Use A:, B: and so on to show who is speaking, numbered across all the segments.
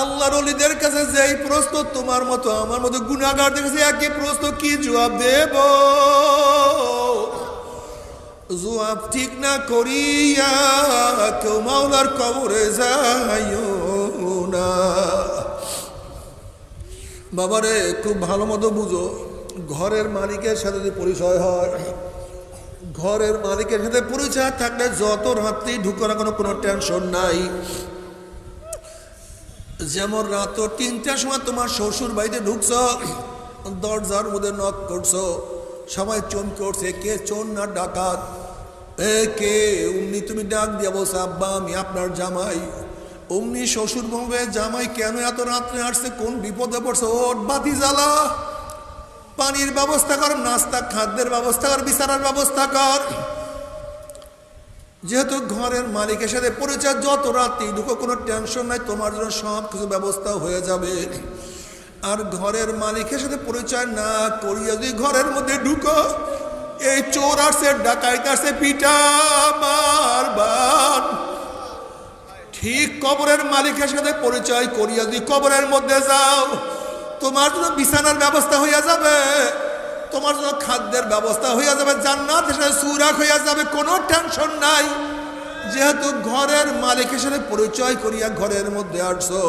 A: আল্লাহর অলিদের কাছে যেই প্রশ্ন, তোমার মতো আমার মতো গুণাগারদের কাছে একই প্রশ্ন, কি জবাব দেব? জবাব ঠিক না করিয়া কেউ মাওলার কবরে যাইও না। বাবারে, খুব ভালো মতো বুঝো, ঘরের মালিকের সাথে যদি পরিচয় হয়, ঘরের মালিকের সাথে পরিচয় থাকলে যত রাত্রি ঢুকো না কোনো কোনো টেনশন নাই। যেমন রাত তিনটার সময় তোমার শ্বশুর বাড়িতে ঢুকছ, দরজার মধ্যে নক করছ, সবাই চমকে উঠছে কে চোর না ডাকাত? এ কে? অমনি তুমি ডাক দিয়ে বলছো, আব্বা, আমি আপনার জামাই। অমনি শ্বশুর বলবে, জামাই, কেন এত রাত্রে আসছে? কোন বিপদে পড়ছে? ওট বাতি জ্বালা। পানির ব্যবস্থা কর, নাস্তা, খাদ্যের ব্যবস্থা কর বিছানার ব্যবস্থা কর। যেহেতু ঘরের মালিকের সাথে পরিচয়, যত রাত্রি ঢুকো, কোনো টেনশন নাই, তোমার জন্য সব কিছু ব্যবস্থা হয়ে যাবে। আর ঘরের মালিকের সাথে পরিচয় না করিয়া যদি ঘরের মধ্যে ঢুকো, এই চোর আসছে, ডাকাইত আসছে, পিটা বারবার ঠিক কবরের মালিকের সাথে পরিচয় করিয়া যদি কবরের মধ্যে যাও, তোমার জন্য বিছানার ব্যবস্থা হইয়া যাবে। তোমার জন্য খাদ্যের ব্যবস্থা হইয়া যাবে জান্নাতের সাথে সুরাক হইয়া যাবে, কোনো টেনশন নাই। যেহেতু ঘরের মালিকের সাথে পরিচয় করিয়া ঘরের মধ্যে আসছো,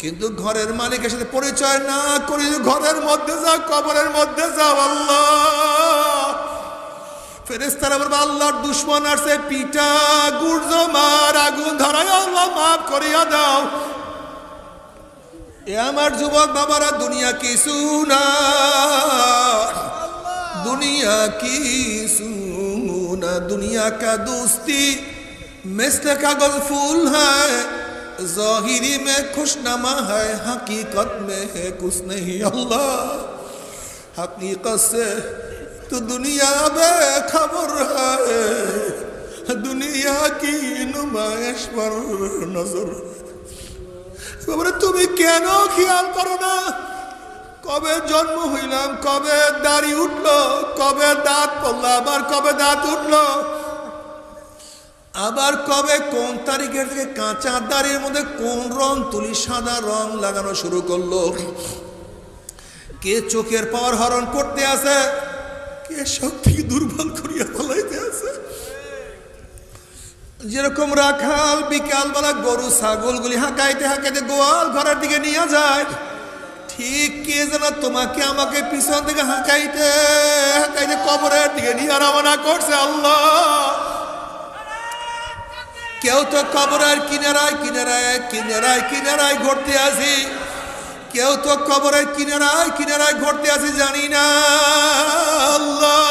A: কিন্তু ঘরের মালিকের সাথে পরিচয় না করি ঘরের মধ্যে যাও, কবরের মধ্যে যাও, আল্লাহ। আল্লাহর দুশ্মন আসছে পিটা গুর্জ মার আগুন ধরাই আল্লাহ মাফ করিয়া দাও। এ আমার যুবক বাবারা দুনিয়া কিছু না দুনিয়া কিছু না দুনিয়া কা দোস্তি مثل کاغذ پھول ہے ظاہری میں خوش نما ہے حقیقت میں ہے کچھ نہیں اللہ حقیقت سے تو دنیا بے خبر ہے دنیا کی نمائش پر نظر তুমি কেন খেয়াল করো না? কবে জন্ম হইলাম, কবে দাড়ি উঠল, কবে দাঁত পড়ল, আবার কবে দাঁত উঠল? আবার কবে কোন তারিখের থেকে কাঁচা দাড়ির মধ্যে কোন রং, তুলি সাদা রং লাগানো শুরু করল? কে চোখের পাওয়ার হরণ করতে আছে কে শক্তি দুর্বল করিয়া ফলাইতে আছে যেরকম রাখাল বিকালবেলা গরু, ছাগলগুলি হাঁকাইতে হাঁকাইতে গোয়াল ঘরের দিকে নিয়ে যায়, ঠিক কে যেন তোমাকে আমাকে পিছন থেকে হাঁকাইতে হাঁকাইতে কবরের দিকে নিয়ে রওনা করছে আল্লাহ। কেউ তো কবরের কিনারায় কিনারায় কিনারায় কিনারায় ঘুরতে আসি। কেউ তো কবরের কিনারায় কিনারায় ঘুরতে আসি, জানি না আল্লাহ।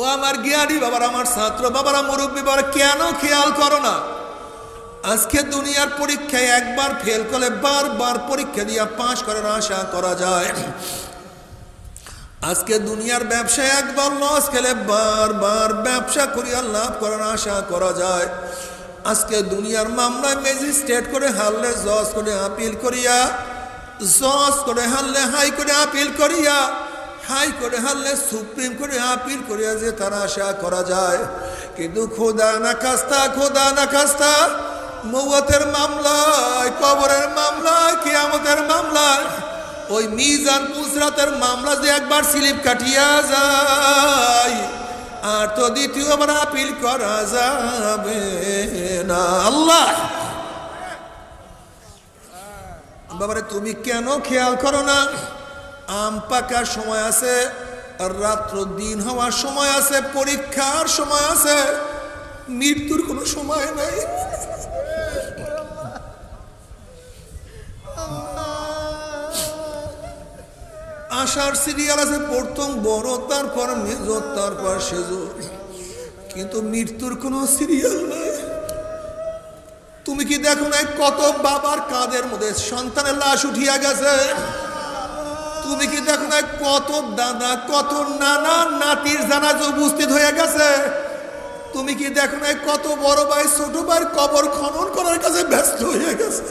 A: ও আমার জ্ঞানী বাবার, আমার ছাত্র বাবারা মুরব্বী বাবার, কেন খেয়াল করো না? আজকে দুনিয়ার পরীক্ষায় একবার ফেল করলে বারবার পরীক্ষা দিয়া পাশ করার আশা করা যায়। আজকে দুনিয়ার ব্যবসায় একবার লস খেলে বারবার ব্যবসা করিয়া লাভ করার আশা করা যায়। আজকে দুনিয়ার মামলায় ম্যাজিস্ট্রেট করে হারলে জজ করে আপিল করিয়া, জজ করে হারলে হাই করে আপিল করিয়া হাই করে হারলে, সুপ্রিম করে আপিল করিয়া যে তার আশা করা যায়। কিন্তু খোদা না খাস্তা খোদা না খাস্তা মৌয়াতের মামলায়, কবরের মামলায়, কিয়ামতের মামলায়, ওই মিজান পুসরাতের মামলা যে একবার স্লিপ কাটিয়া যায়, আর তো দ্বিতীয়বার আপিল করা যাবে না। আল্লাহ! বাবারে, তুমি কেন খেয়াল করো না? আম পাকার সময় আছে রাত্র দিন হওয়ার সময় আছে, পরীক্ষার সময় আছে, মৃত্যুর কোনো সময় নাই। আশার সিরিয়াল আছে, প্রথম বড়, তারপর মেজ তারপর সেজ কিন্তু মৃত্যুর কোনো সিরিয়াল নাই। তুমি কি দেখো না কত বাবার কাঁধের মধ্যে সন্তানের লাশ উঠিয়া গেছে? তুমি কি দেখো না, কত দাদা, কত নানা নাতির জানাজ উপস্থিত হয়ে গেছে। তুমি কি দেখো না, কত বড় ভাই, ছোট ভাই কবর খনন করার কাছে ব্যস্ত হয়ে গেছে।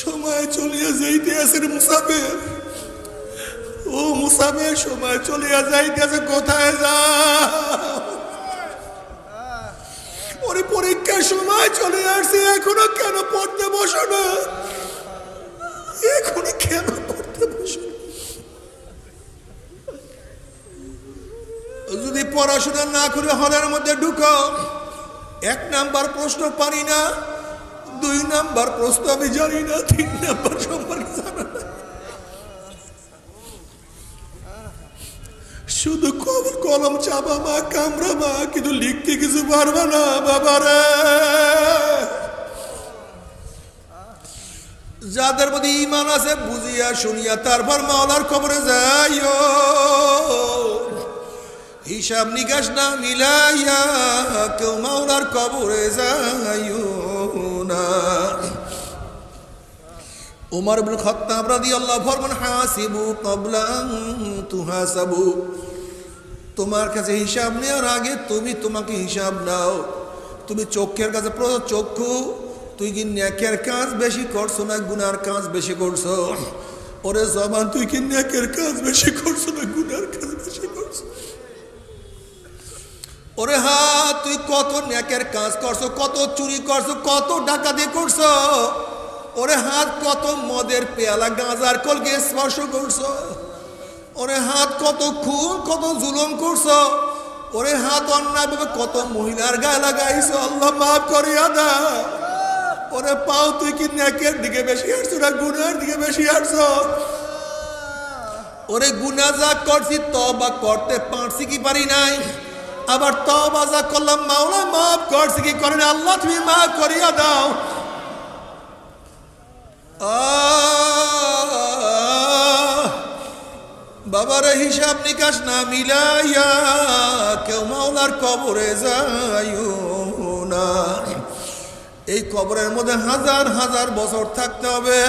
A: সময় চলিয়া যাইতে আছে মুসাফির। ও মুসা প্রস্তাবের সময় চলিয়া যাইতেছে কোথায় যা ওরে পরীক্ষার সময় চলে আসছে, এখনও কেন পড়তে বসো না? এখনও কেন পড়তে বসো যদি পড়াশোনা না করে হলের মধ্যে ঢুকো, এক নাম্বার প্রশ্ন পারি না, দুই নাম্বার প্রশ্ন আমি জানি না, তিন নাম্বার সম্পর্কে শুধু কলম চাপা মা কামড়া মা, কিন্তু লিখতে কিছু পারবে না বাবারে। যাদের মধ্যে ইমান আছে, বুঝিয়া শুনিয়া তারপর মাওলার খবরে যাইও। হিসাব নিকাশ না মিলাইয়া কেউ মাওলার কবরে যাইও না। উমর বিন খাত্তাব রাদিয়াল্লাহু ফরমান হাসিবু ক্বাবলা তুহাসাবু। তোমার কাছে হিসাব নেওয়ার আগে তুমি তোমাকে হিসাব নাও। তুমি চক্ষের কাছে চক্ষু, তুই কি নেকের কাজ বেশি করছ না গুনার কাজ বেশি করছ? ওরে জবান, তুই কি নেকের কাজ বেশি করছ না গুনার কাজ বেশি করছ? ওরে হা, তুই কত ন্যাকের কাজ করছ, কত চুরি করছ, কত ডাকাতি করছ? ওরে হাত, কত মদের পেয়ালা, গাঁজার কলকে স্পর্শ করছ? ওরে হাত কত খুন কত জুলুম করছ? ওরে হাত অন্যায়ভাবে কত মহিলার গায়ে লাগাইছো? আল্লাহ মাফ করিয়া দা। ওরে পাও তুই কি নেকের দিকে বেশি হাঁটছো না গুনার দিকে বেশি হাঁটছো? ওরে গুনা যা করছি তবা করতে পারছি কি পারি নাই? আবার তবা যা করলাম মাওলা মাফ করছি কি করেন আল্লাহ তুমি মাফ করিয়া দাও। আহ, বাবার হিসাব নিকাশ না মিলাইয়া কেউ মাওলার কবরে যাইও না। এই কবরের মধ্যে হাজার হাজার বছর থাকতে হবে।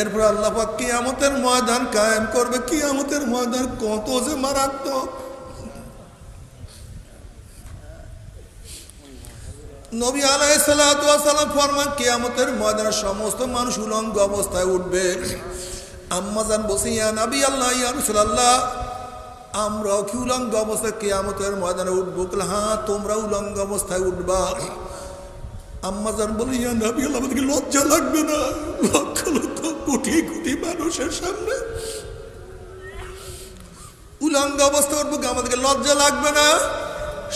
A: এরপর আল্লাহ পাক কিয়ামতের ময়দান কায়েম করবে। কিয়ামতের ময়দান কত যে মারাত্মক। নবী আলাইসালাম ফরমান, কিয়ামতের ময়দানে সমস্ত মানুষ উলঙ্গ অবস্থায় উঠবে। আম্মাজান বসে ইয়া নাবি আল্লাহ, ইয়া রসুলাল্লাহ আমরাও কি উলঙ্গ অবস্থায় কেয়ামতের ময়দানে উঠবো? হ্যাঁ তোমরা উলঙ্গ অবস্থায় উঠবা। আম্মাজান বলে ইয়া নাবি আল্লাহ, আমাদেরকে লজ্জা লাগবে না। লক্ষ লক্ষ কোটি কোটি মানুষের সামনে উলঙ্গ অবস্থা উঠবো আমাদেরকে লজ্জা লাগবে না?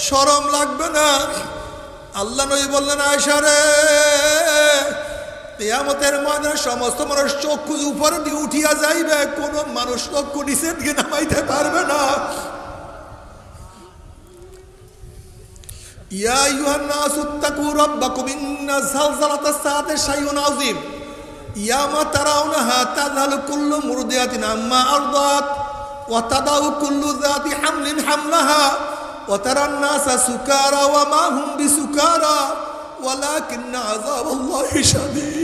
A: শরম লাগবে না? আল্লাহ নবী বললেন আয়সারে তেয়ামতের ময়দানে সমস্ত মানুষ চক্ষু উপরের দিকে উঠিয়া যাইবে, কোন মানুষ চক্ষু নিচের দিকে নামাইতে পারবে না। ইয়া আইয়ুহান নাসু তাকু রাব্বাকুম ইন্না যালজালাতাস সাআতি শাইউন আযীম। ইয়ামা তারাউনাহা তাযহালু কুল্লু মুরদিয়াতিন আম্মা আরদাত, ওয়া তাদাউ কুল্লু যাতি হামলিন হামলাহা, ওয়া তারান নাসা সুকারা ওয়া মা হুম বিসুকারা আযাবাল্লাহি শাদীদ।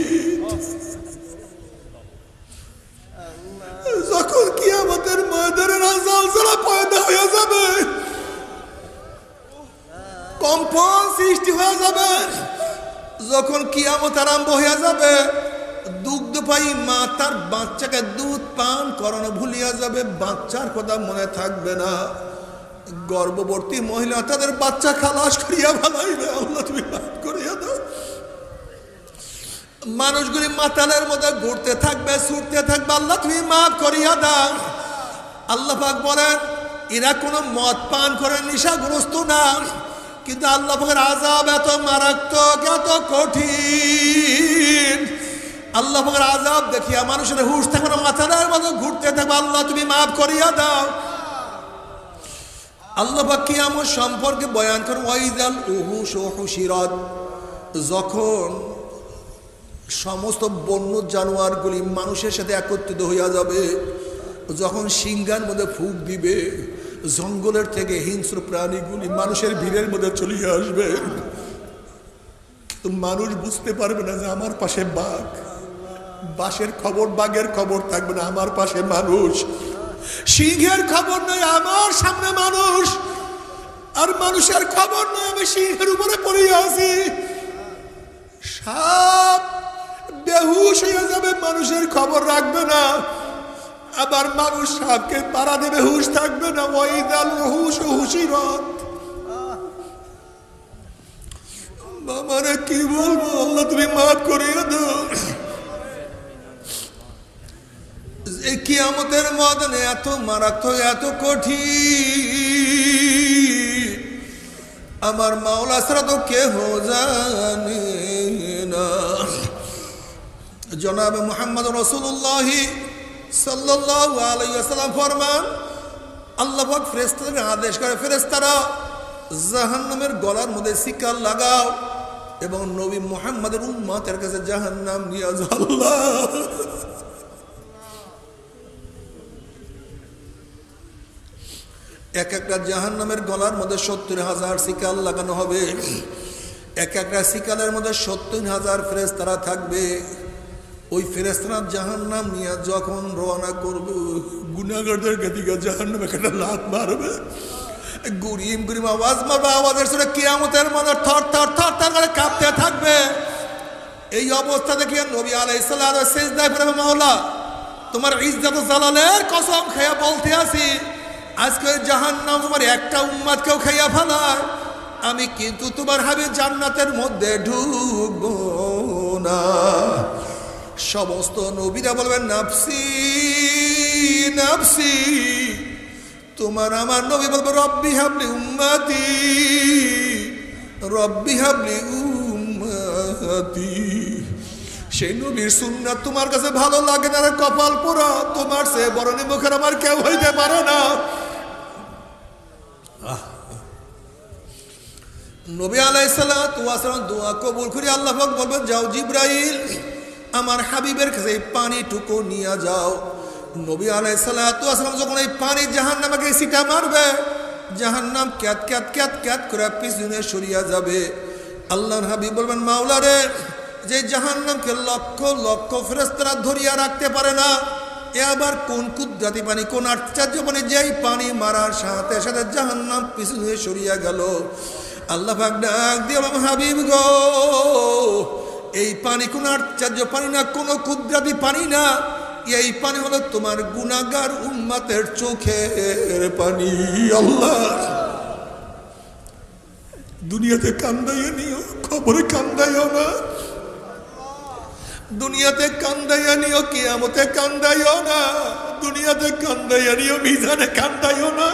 A: যখন কিয়ামতের ময়দানে জালজালা পয়দা হয়ে যাবে। কম্পন সৃষ্টি হয়ে যাবে। যখন কিয়ামত আরম্ভ হয়ে যাবে মা তার বাচ্চাকে দুধ পান করানো ভুলিয়া যাবে। বাচ্চার কথা মনে থাকবে না। গর্ভবতী মহিলা তাদের বাচ্চা খালাস করিয়া ভালাইবে মানুষগুলি মাতালের মধ্যে ঘুরতে থাকবে, ছুটতে থাকবে। আল্লাহ তুমি মাফ করিয়া দাও। আল্লাহ পাক বলেন, এরা কোনো মদ পান করে নেশাগ্রস্ত না কিন্তু আল্লাহ পাকের আজাব এত মারাত্মক, এত কঠিন। আল্লাহ পাকের আজাব দেখিয়া মানুষের হুশ থাকবে না মাথার মতো ঘুরতে থাকবে, আল্লাহ তুমি মাফ করিয়া দাও। আল্লাহ পাক আমার সম্পর্কে বয়ান করেন ওয়াইদাল ও হুশিরত। যখন সমস্ত বন্য জানোয়ারগুলি মানুষের সাথে একত্রিত হইয়া যাবে যখন সিংহার মধ্যে ফুক দিবে, জঙ্গলের থেকে হিংস্র প্রাণীগুলি মানুষের ভিড়ের মধ্যে চলিয়ে আসবে। মানুষ বুঝতে পারবে না যে আমার পাশে বাঘ। বাসের খবর বাঘের খবর থাকবে না, আমার পাশে মানুষ। সিংহের খবর নয়, আমার সামনে মানুষ। আর মানুষের খবর নয়, আমি সিংহের উপরে পড়িয়া আছি। সাপ বেহুশ হয়ে যাবে, মানুষের খবর রাখবে না। আবার মানুষ সাপকে পাড়া দেবে হুশ থাকবে না, ওয়াইদাল হুশ হুশিরত। বাবারে, কি বলব? আল্লাহ তুমি মাফ করিয়ে দাও। কিয়ামতের মদনে এত মারাত্মক, এত কঠিন। আমার মাওলা ছাড়া তো কেহ জানে না। জনাব মোহাম্মদ রসুল্লাহ সাল্লাহ আলাইসাল্লাম ফরমান, আল্লাহ ফেরেস্তাকে আদেশ করে ফেরেস্তারা জাহান্নামের গলার মধ্যে শিকার লাগাও এবং নবী মোহাম্মদের উম্মাতের কাছে জাহান্নাম নিয়ে এক একটা জাহান নামের গলার মধ্যে সত্তর হাজার শিকাল লাগানো হবে। এক একটা শিকালের মধ্যে সত্তর হাজার ফেরেস তারা থাকবে। ওই ফেরেস্তারা জাহান নাম নিয়ে যখন রওনা করবে গুনাগারদের গতিকে জাহান নামে একটা লাত মারবে গুরিম গুরিম আওয়াজ মারবে, আওয়াজের সাথে কিয়ামতের মধ্যে থর থর থর থর করে কাঁপতে থাকবে। এই অবস্থা দেখিয়ে নবী আলাই সাল্লাহ শেষ দেয় ফেরবে, মাওলা, তোমার ইজ্জত জালালের কসম খেয়ে বলতে আসি, আজকে জাহান নাম তোমার একটা উম্মাদকেও খাইয়া ফেলার আমি কিন্তু তোমার হাবি জান্নাতের মধ্যে ঢুকবো না। সমস্ত নবীরা বলবেন, নাফসি নাফসি, তোমার আমার নবী বলব, রব্বি হাবলি উম্মাতি, রব্বি হাবলি উম্মাতি। সেই নবীর সুন্নাত তোমার কাছে ভালো লাগে না কপাল পোড়া, তোমার সে বরণী মুখের আমার কেউ হইতে পারে না। নবী আলাইসাল্লাম দোয়া কবুল করে আল্লাহ বলবেন, যাও জিব্রাইল আমার হাবিবের কাছে এই পানিটুকু নিয়ে যাও। নবী আলাইসাল্লাম যখন এই পানি জাহান নামাকে সিটা মারবে জাহান নাম ক্যাত ক্যাত ক্যাত ক্যাত করে পিছনে সরিয়া যাবে। আল্লাহর হাবিব বলবেন মাওলা রে যে জাহান নামকে লক্ষ লক্ষ ফেরেস্তারা ধরিয়া রাখতে পারে না, এ আবার কোন কুদরাতি পানি, কোন আশ্চর্য পানি? যেই পানি মারার সাথে সাথে জাহান নাম পিছনে সরিয়া গেল। আল্লাহ ডাক দিয়ে হাবিব গো এই পানি কোন আশ্চর্য পানি না, কোনো কুদরাতি পানি না। এই পানি হলো তোমার গুনাগার উম্মাতের চোখের পানি, আল্লাহ। দুনিয়াতে কান্দাইয়া নিও খবরে কান্দাইও না। দুনিয়াতে কান্দাইয়া নিও, কিয়ামতে কান্দাইও না। দুনিয়াতে কান্দাইয়া নিও, মিজানে কান্দাইও না।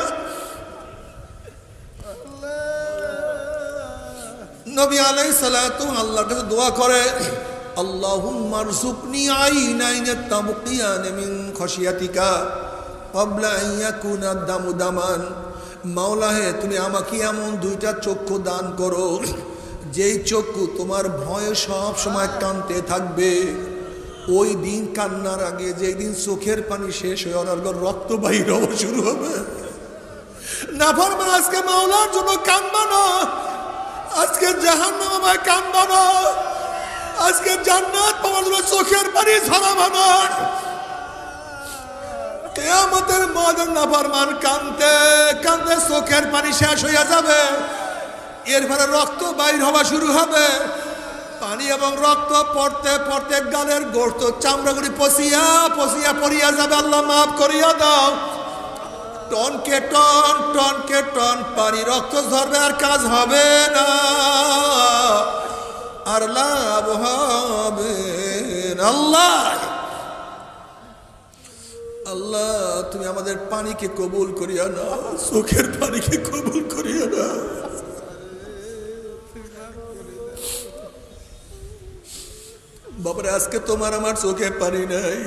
A: নবী আলাই সালাতু আল্লাহর কাছে দোয়া করে, আল্লাহুম্মা রযুকনি আইনাইনে তাবকিয়ান মিন খশিয়াতিকা ক্বাবলা আন ইয়াকুনা দামু দামান। মাওলা হে, তুমি আমাকে এমন দুইটা চক্ষু দান করো, যেই চক্ষু তোমার ভয়ে সব সময় কানতে থাকবে। ওই দিন কান্নার আগে, যেই দিন চোখের পানি শেষ হয়ে ওনার রক্ত বাহির হওয়া শুরু হবে। না ফরমান আজকে মাওলার জন্য কান্দবা না। আজকে জাহান নামায় কান্দবা না আজকে জান্নাত পাওয়ার জন্য চোখের পানি ঝরাবা না কেয়ামতের মদন নাফরমান কানতে কানতে চোখের পানি শেষ হইয়া যাবে। এর ফলে রক্ত বাইর হওয়া শুরু হবে। পানি এবং রক্ত পড়তে পড়তে গালের গোস্ত চামড়াগুলি পচিয়া পচিয়া পড়িয়া যাবে। আল্লাহ মাফ করিয়া দাও। টনকে টন টনকে টন, পানি রক্ত ঝরবে আর কাজ হবে না। আর লাভ হবে। আল্লাহ! আল্লাহ, তুমি আমাদের পানিকে কবুল করিয়া না চোখের পানিকে কবুল করিয়া না। বাবারে, আজকে তোমার আমার চোখে পানি নাই।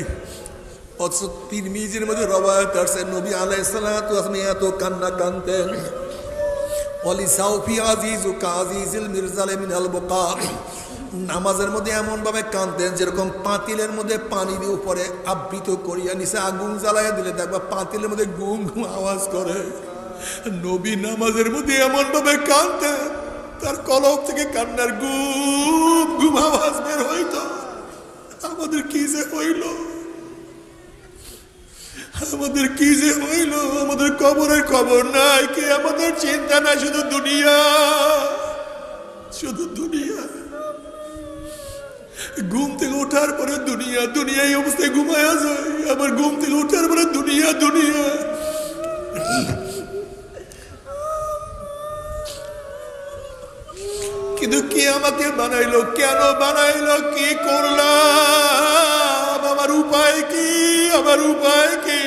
A: অথচ তিরমিজির মধ্যে রবায়ত আসছে নবী আলাইসালাতু আসলাম এত কান্না কানতেন। অলি সাউফি আজিজ ও কাজিজিল মির্জালে মিনাল বোকা। নামাজের মধ্যে এমন ভাবে কাঁদতেন যেরকম পাতিলের মধ্যে পানির উপরে আবৃত করিয়া নিচে আগুন জ্বালাইয়া দিলে দেখবা পাতিলের মধ্যে গুম গুম আওয়াজ করে। নবী নামাজের মধ্যে এমন ভাবে কাঁদতেন তার কলব থেকে কান্নার গুম গুম আওয়াজ বের হইতো। আমাদের কি যে হইল? আমাদের কি যে হইল? আমাদের কবরের খবর নাই, কি আমাদের চিন্তা নাই, শুধু দুনিয়া। শুধু দুনিয়া। ঘুম থেকে ওঠার পরে দুনিয়া দুনিয়া, এই অবস্থায় ঘুমায়া যায়। আবার ঘুম থেকে ওঠার পরে দুনিয়া দুনিয়া। কিন্তু কে আমাকে বানাইলো? কেন বানাইলো? কি করলাম? উপায় কি? আমার উপায় কি?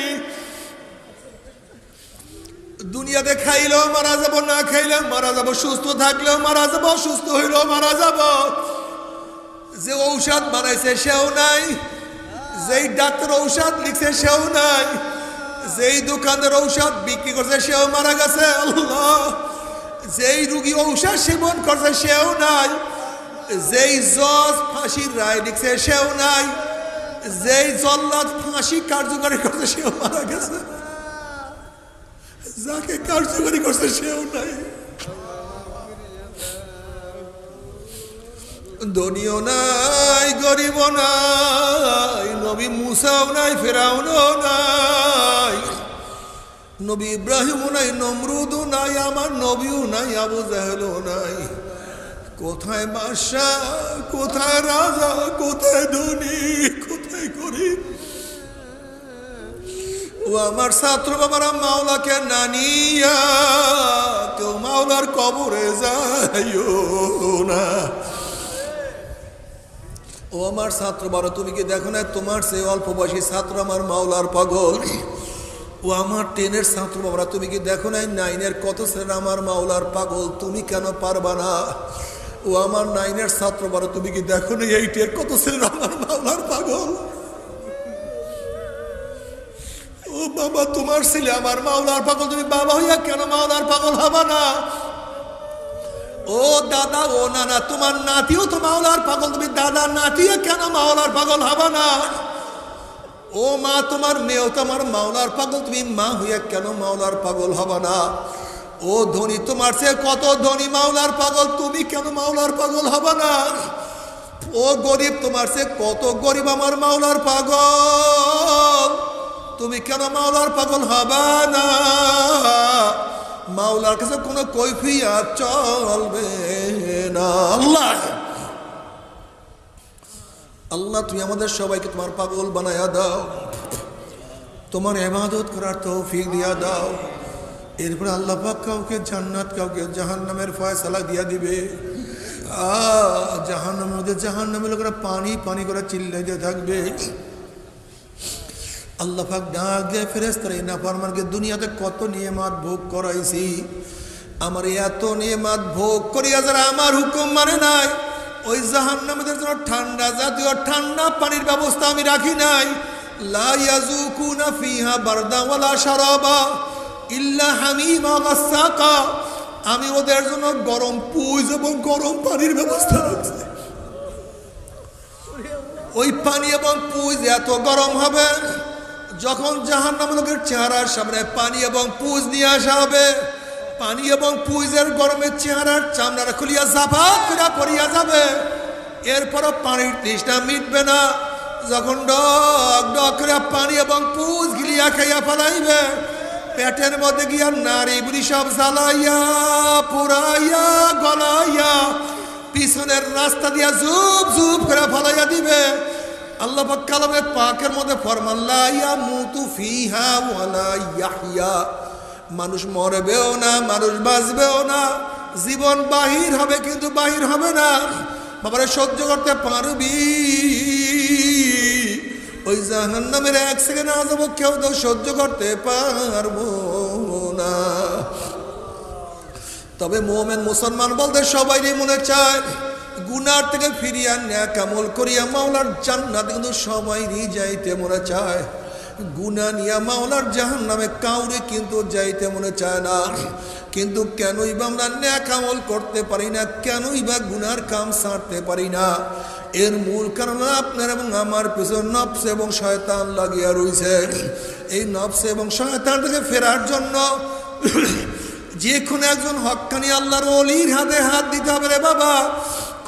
A: দুনিয়াতে খাইলেও মারা যাব, না খাইলেও মারা যাব, সুস্থ থাকলেও মারা যাব সুস্থ হইলেও মারা যাব। যে ঔষধ বানাইছে সেও নাই, যেই ডাক্তার ঔষধ লিখছে সেও নাই, যেই দোকানের ঔষধ বিক্রি করছে সেও মারা গেছে যেই রুগী ঔষধ সেবন করছে সেও নাই, যেই জজ ফাঁসির রায় লিখছে সেও নাই। যেই জল্লাদ ফাঁসি কার্যকারী করছে, সেও মারা গেছে। যাকে কার্যকারী করছে, সেও নাই। ধনীও নাই গরিব নাই, নবী মুসাও নাই, ফেরাউনও নাই, নবী ইব্রাহিমও নাই, নমরুদও নাই, আমার নবীও নাই, আবু জাহেলও নাই। কোথায় বাদশাহ কোথায় রাজা, কোথায় ধনী, কোথায় গরিব? ও আমার ছাত্র বাবারা, মাওলাকে নানিয়া কেউ মাওলার কবরে যাইও না। ও আমার ছাত্র বারো তুমি কি দেখো না তোমার সে অল্প বয়সী ছাত্র আমার মাওলার পাগল? ও আমার টেনের ছাত্র বাবারা, তুমি কি দেখো নাই নাইনের কত শ্রেণি আমার মাওলার পাগল? তুমি কেন পারবা না? ও আমার নাইনের ছাত্র, বারো তুমি কি দেখো না এইটের কত শ্রেণি আমার মাওলার পাগল? ও বাবা, তোমার ছেলে আমার মাওলার পাগল, তুমি বাবা হইয়া কেন মাওলার পাগল হবা না? ও দাদা, ও নানা, তোমার নাতিও তো মাওলার পাগল, তুমি দাদা নাতিও কেন মাওলার পাগল হবা না? ও মা, তোমার মেয়েও তো আমার মাওলার পাগল, তুমি মা হইয়া কেন মাওলার পাগল হবা না? ও ধনী, তোমার সে কত ধনী মাওলার পাগল? তুমি কেন মাওলার পাগল হবা না? ও গরিব, তোমার সে কত গরিব আমার মাওলার পাগল? তুমি কেন মাওলার পাগল হবা না? মাওলার কাছে কোনো কৈফিয়াত চলবে না। আল্লাহ! আল্লাহ, তুমি আমাদের সবাইকে তোমার পাগল বানায়া দাও। তোমার এবাদত করার তৌফিক দিয়া দাও। এরপরে আল্লাহ পাক কাউকে জান্নাত, কাউকে জাহান্নামের ফয়সালা দিয়া দিবে। জাহান্নামের মধ্যে জাহান্নামের লোকেরা পানি পানি করে চিল্লাইতে থাকবে। আল্লাহ পাক ডাক দিয়ে ফেরেস্তারা এই নাফরমানকে দুনিয়াতে কত নিয়মাত ভোগ করাইছি। আমার এত নিয়মাত ভোগ করিয়া যারা আমার হুকুম মানে নাই, ওই জাহান্নামীদের জন্য ঠান্ডা জাতীয় ঠান্ডা পানির ব্যবস্থা আমি রাখি নাই। লা ইয়াজুকুনা ফিহা বারদা ওয়ালা শারাবা। ইল্লা হামিমা আমি ওদের জন্য গরম পুজ এবং গরম পানির ব্যবস্থা রাখছি ওই পানি এবং পুজ এত গরম হবে, যখন জাহান লোকের চেহারার সামনে পানি এবং পুজ নিয়ে আসা হবে, পানি এবং পুজের গরমের চেহারার চামড়াটা খুলিয়া জাফাত করে পড়িয়া যাবে। এরপরও পানির তৃষ্ণা মিটবে না। যখন ডক ডক করে পানি এবং পুজ গিলিয়া খাইয়া ফেলাইবে পেটের মধ্যে গিয়া নারী সব জ্বালাইয়া, পুরাইয়া, গলাইয়া পিছনের রাস্তা দিয়া জুপ জুপ করে ফলাইয়া দিবে। আল্লাহ পাক কালামে পাকের মধ্যে ফরমান, লা ইয়ামুতু ফিহা ওয়ালা ইয়াহইয়া। মানুষ মরবেও না, মানুষ বাঁচবেও না। জীবন বাহির হবে কিন্তু বাহির হবে না। বাবারে সহ্য করতে পারবি? ওই জাহান্নামের এক সেকেন্ড আজব কেউ তো সহ্য করতে পারব না। তবে মোমেন মুসলমান বলতে সবাই মনে চায়, গুনার থেকে ফিরিয়া ন্যাক আমল করিয়া মাওলার জান্নাত কিন্তু সবাইরই যাইতে মনে চায়। গুনা নিয়া মাওলার জাহান নামে কাউরে কিন্তু যাইতে মনে চায় না। কিন্তু কেনই বা আমরা ন্যাক আমল করতে পারি না, কেনই বা গুনার কাম সারতে পারি না? এর মূল কারণ আপনার এবং আমার পিছনে নফস এবং শয়তান লাগিয়া রয়েছে এই নফস এবং শয়তান থেকে ফেরার জন্য যে কোনো একজন হক্কানি আল্লাহর অলির হাতে হাত দিতে হবে রে বাবা।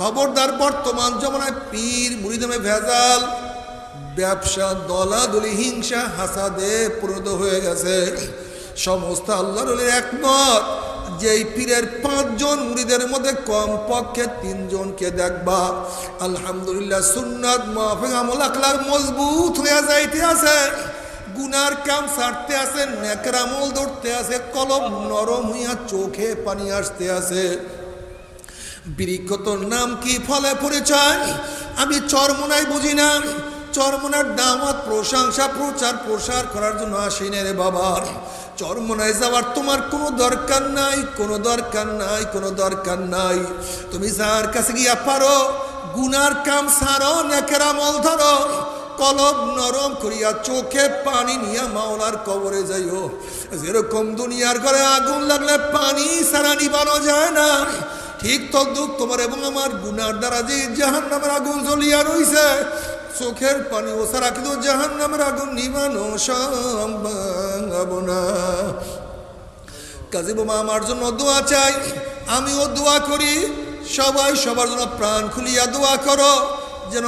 A: খবরদার বর্তমান জমানায় পীর মুড়িদমে ভেজাল, ব্যবসা দলাদলি, হিংসা, হাসাদে পরিণত হয়ে গেছে। সমস্ত আল্লাহর একমত যেই পীরের পাঁচজন মুড়িদের মধ্যে কম পক্ষে তিনজনকে দেখবা। আলহামদুলিল্লাহ সুন্নাত আখলার মজবুত হয়ে যাইতে আছে। গুনার কাম ছাড়তে আছে নেকরামল ধরতে আছে, কলম নরম হইয়া চোখে পানি আসতে আছে। বৃক্ষ তোর নাম কি ফলে পরিচয়? আমি চরমনাই বুঝি না। চরমনার দামত প্রশংসা প্রচার প্রসার করার জন্য আসি না রে বাবার। চরমনায় যাওয়ার তোমার কোনো দরকার নাই, কোনো দরকার নাই, কোনো দরকার নাই। তুমি যার কাছে গিয়া পারো, গুনার কাম সারো নেকেরামল ধরো, কলব নরম করিয়া চোখে পানি নিয়ে মাওলার কবরে যাইও। যেরকম দুনিয়ার ঘরে আগুন লাগলে পানি সারা নিবানো যায় না। ঠিক তদ্দুক তোমার এবং আমার গুনার দ্বারা যে জাহান নামের আগুন জ্বলিয়া রইছে চোখের পানি ও সারা কিন্তু জাহান নামের আগুন নিবানো সম্ভব না। কাজী বোমা, আমার জন্য দোয়া চাই, আমিও দোয়া করি, সবাই সবার জন্য প্রাণ খুলিয়া দোয়া করো, যেন